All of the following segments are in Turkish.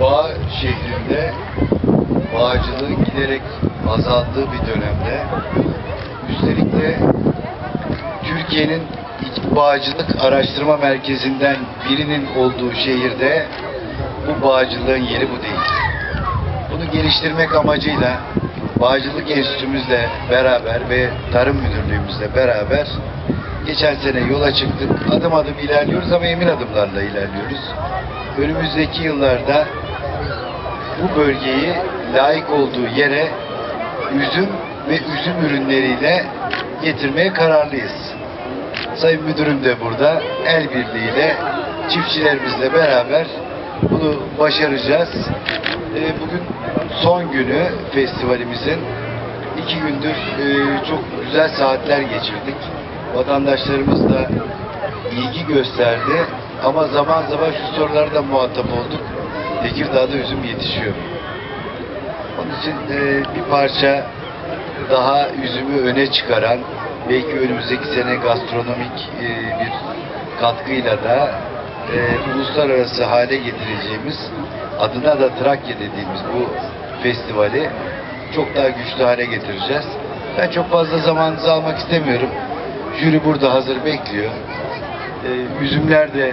Bağ şehrinde bağcılığın giderek azaldığı bir dönemde üstelik de Türkiye'nin ilk bağcılık araştırma merkezinden birinin olduğu şehirde bu bağcılığın yeri bu değil. Bunu geliştirmek amacıyla Bağcılık Enstitümüzle beraber ve Tarım Müdürlüğümüzle beraber geçen sene yola çıktık. Adım adım ilerliyoruz ama emin adımlarla ilerliyoruz. Önümüzdeki yıllarda bu bölgeyi layık olduğu yere üzüm ve üzüm ürünleriyle getirmeye kararlıyız. Sayın Müdürüm de burada el birliğiyle çiftçilerimizle beraber bunu başaracağız. Ee, Bugün son günü festivalimizin. iki gündür e, çok güzel saatler geçirdik. Vatandaşlarımız da ilgi gösterdi. Ama zaman zaman şu sorulara da muhatap olduk. Tekirdağ'da üzüm yetişiyor. Onun için e, bir parça daha üzümü öne çıkaran, belki önümüzdeki sene gastronomik e, bir katkıyla da e, uluslararası hale getireceğimiz, adına da Trakya dediğimiz bu festivali çok daha güçlü hale getireceğiz. Ben çok fazla zamanınızı almak istemiyorum. Jüri burada hazır bekliyor. E, üzümler de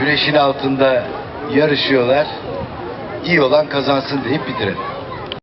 güneşin altında yarışıyorlar. İyi olan kazansın deyip bitirelim.